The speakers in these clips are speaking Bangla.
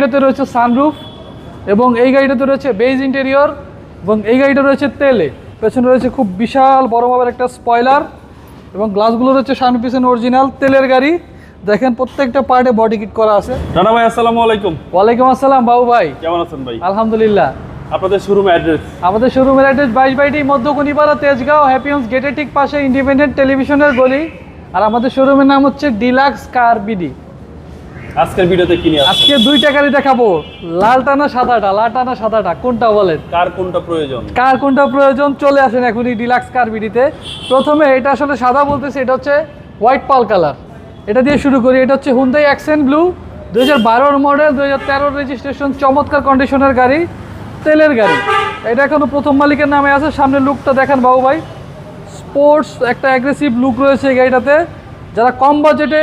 গাড়িটাতে রয়েছে সানরুফ এবং এই গাড়িটাতে রয়েছে বেজ ইন্টেরিয়র এবং এই গাড়িটা রয়েছে তেলে। পেছনে রয়েছে খুব বিশাল বড় মাপের একটা স্পয়লার এবং গ্লাসগুলো রয়েছে সামনে পিছনে অরিজিনাল তেলের গাড়ি। দেখেন প্রত্যেকটা পার্টে বডি কিট করা আছে। রানা ভাই আসসালামু আলাইকুম। ওয়ালাইকুম আসসালাম বাবু ভাই। কেমন আছেন ভাই? আলহামদুলিল্লাহ। আপনাদের শোরুম অ্যাড্রেস আমাদের শোরুমের অ্যাড্রেস বাইশ বাইটি মধ্যকুনিপাড়া তেজগাঁও হ্যাপিয়ন্স গেটের ঠিক পাশে ইন্ডিপেন্ডেন্ট টেলিভিশনের গলি। আর আমাদের শোরুমের নাম হচ্ছে ডিলাক্স কার বিডি আজকের ভিডিওতে কি নিয়ে আজকে দুইটা গাড়ি দেখাবো। লালটা না সাদাটা? লালটা না সাদাটা? কোনটা বলেন? কার কোনটা প্রয়োজন? কার কোনটা প্রয়োজন? চলে আসেন এখনই ডিলাক্স কার বিডিতে প্রথমে এটা আসলে সাদা বলতেছে এটা হচ্ছে হোয়াইট পাল কালার এটা দিয়ে শুরু করি। এটা হচ্ছে হুন্দাই অ্যাক্সেন্ট ব্লু দু হাজার বারোর মডেল দু হাজার তেরোর রেজিস্ট্রেশন চমৎকার কন্ডিশনের গাড়ি তেলের গাড়ি। এটা এখনও প্রথম মালিকের নামে আছে। সামনে লুকটা দেখেন বাবু ভাই। স্পোর্টস একটা অ্যাগ্রেসিভ লুক রয়েছে এই গাড়িটাতে। যারা কম বাজেটে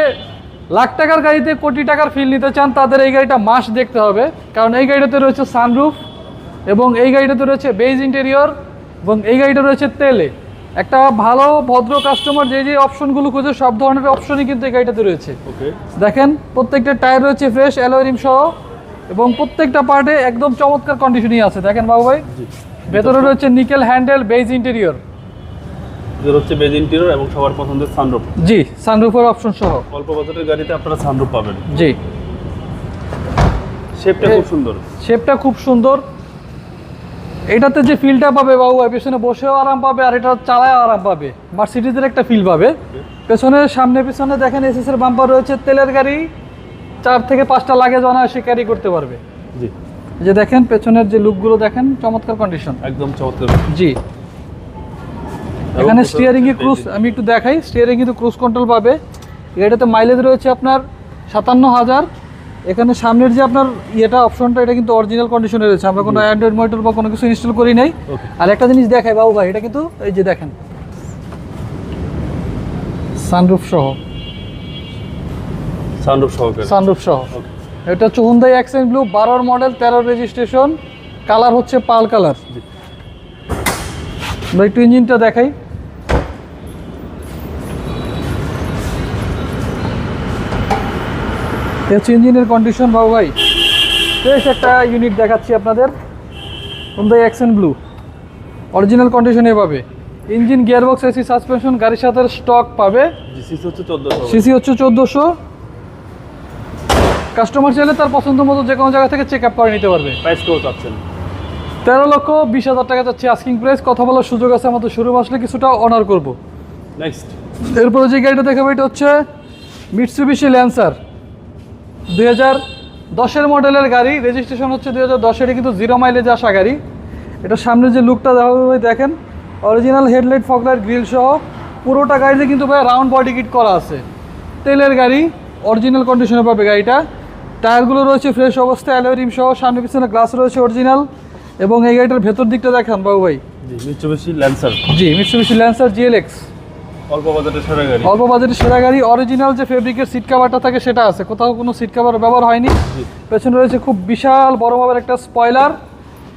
লাখ টাকার গাড়িতে কোটি টাকার ফিল নিতে চান তাদের এই গাড়িটা মাস দেখতে হবে। কারণ এই গাড়িটাতে রয়েছে সানরুফ এবং এই গাড়িটাতে রয়েছে বেজ ইন্টেরিয়র এবং এই গাড়িটা রয়েছে তেলে একটা ভালো ভদ্র কাস্টমার যে যে অপশনগুলো খুঁজে সব ধরনের অপশনই কিন্তু এই গাড়িটাতে রয়েছে। দেখেন প্রত্যেকটা টায়ার রয়েছে ফ্রেশ অ্যালোরিম সহ এবং প্রত্যেকটা পার্টে একদম চমৎকার কন্ডিশনই আছে। দেখেন বাবু ভাই ভেতরে রয়েছে নিকেল হ্যান্ডেল বেজ ইন্টেরিয়র হচ্ছে বেজ ইন্টেরিয়র এবং সবার পছন্দের সানরুফ জি সানরুফের অপশন সহ। অল্প বাজেটের গাড়িতে আপনারা সানরুফ পাবেন। জি। শেপটা খুব সুন্দর। শেপটা খুব সুন্দর। এটাতে যে ফিলটা পাবে বাবু পেছনে বসেও আরাম পাবে আর এটা চালায়ও আরাম পাবে। মার্সিডিজের একটা ফিল পাবে। পেছনে সামনে পিছনে দেখেন এসএস এর বাম্পার রয়েছে তেলের গাড়ি। চার থেকে পাঁচটা লাগেজ অনায়াসে ক্যারি করতে পারবে। জি। যে দেখেন পেছনের যে লুকগুলো দেখেন চমৎকার কন্ডিশন একদম চমৎকার। জি। এখানে স্টিয়ারিং এ ক্রুজ আমি একটু দেখাই স্টিয়ারিং কিন্তু ক্রুজ কন্ট্রোল পাবে। এটাতে মাইলেজ রয়েছে আপনার সাতান্ন হাজার। এখানে সামনের যে আপনার ইয়েটা অপশনটা এটা কিন্তু অরিজিনাল কন্ডিশনে রয়েছে। আমরা কোনো অ্যান্ড্রয়েড মনিটর বা কোনো কিছু ইনস্টল করি নাই। আর একটা জিনিস দেখাই বাবু ভাই এটা কিন্তু এই যে দেখেন। সানরুফ সহ। সানরুফ সহকারে সানরুফ সহ। এটা হচ্ছে হুন্দাই অ্যাক্সেন্ট ব্লু বারোর মডেল তেরো রেজিস্ট্রেশন কালার হচ্ছে পাল কালার আমরা একটু ইঞ্জিনটা দেখাই। হচ্ছে ইঞ্জিনের কন্ডিশন বাবু ভাই। বেশ একটা ইউনিট দেখাচ্ছি আপনাদের। হুন্দাই অ্যাকশন ব্লু অরিজিনাল কন্ডিশনে পাবে ইঞ্জিন গিয়ারবক্স এসি সাসপেনশন গাড়ির সাথে স্টক পাবে। সিসি হচ্ছে চোদ্দশো কাস্টমার চাইলে তার পছন্দ মতো যে কোনো জায়গা থেকে চেক আপ করে নিতে পারবে। প্রাইস কেউ চাচ্ছেন তেরো লক্ষ বিশ হাজার টাকা যাচ্ছে আস্কিং প্রাইস কথা বলার সুযোগ আছে আমাদের শুরু আসলে কিছুটা অনার করব। নেক্সট এরপরে যে গাড়িটা দেখাবো এটা হচ্ছে মিটসুবিশি ল্যান্সার দুই হাজার দশের মডেলের গাড়ি রেজিস্ট্রেশন হচ্ছে দুই হাজার দশের কিন্তু জিরো মাইলেজে আসা গাড়ি। এটা সামনে যে লুকটা দেখা হবে দেখেন অরিজিনাল হেডলাইট ফকলাইট গ্রিল সহ পুরোটা গাড়িতে কিন্তু ভাই রাউন্ড বডি কিট করা আছে। তেলের গাড়ি অরিজিনাল কন্ডিশনে পাবে গাড়িটা। টায়ারগুলো রয়েছে ফ্রেশ অবস্থায় অ্যালোরিম সহ সামনে পিছনে গ্লাস রয়েছে অরিজিনাল এবং এই গাড়িটার ভেতর দিকটা দেখান বাবু ভাই। G Mitsubishi Lancer G Mitsubishi Lancer GLX অল্প বাজেটের সেরা গাড়ি। অল্প বাজেটের সেরা গাড়ি অরিজিনাল যে ফেব্রিকের সিট কাভারটা থাকে সেটা আছে। কোথাও কোনো সিট কাভার ব্যবহার হয়নি। পেছনে রয়েছে খুব বিশাল বড় মাপের একটা স্পয়লার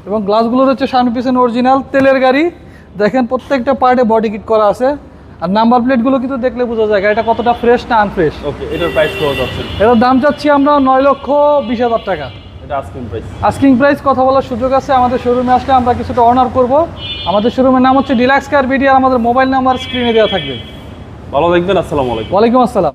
এবং গ্লাসগুলো রয়েছে সামনে পিছনে অরিজিনাল তেলের গাড়ি। দেখেন প্রত্যেকটা পার্টে বডি কিট করা আছে। আর নাম্বার প্লেটগুলো কিন্তু দেখলে বোঝা যায় গাড়িটা কতটা ফ্রেশ না আনফ্রেশ ওকে এটার প্রাইস কেউ চাচ্ছেন এটার দাম চাচ্ছি আমরা নয় লক্ষ বিশ হাজার টাকা। আস্কিং প্রাইস আস্কিং প্রাইস কথা বলার সুযোগ আছে। আমাদের শোরুমে আসলে আমরা কিছুটা অনার করব। আমাদের শোরুমের নাম হচ্ছে ডিলাক্স কার বিডি আর আমাদের মোবাইল নাম্বার স্ক্রিনে দেওয়া থাকবে। ভালো থাকবেন আসসালামু আলাইকুম। ওয়ালাইকুম আসসালাম।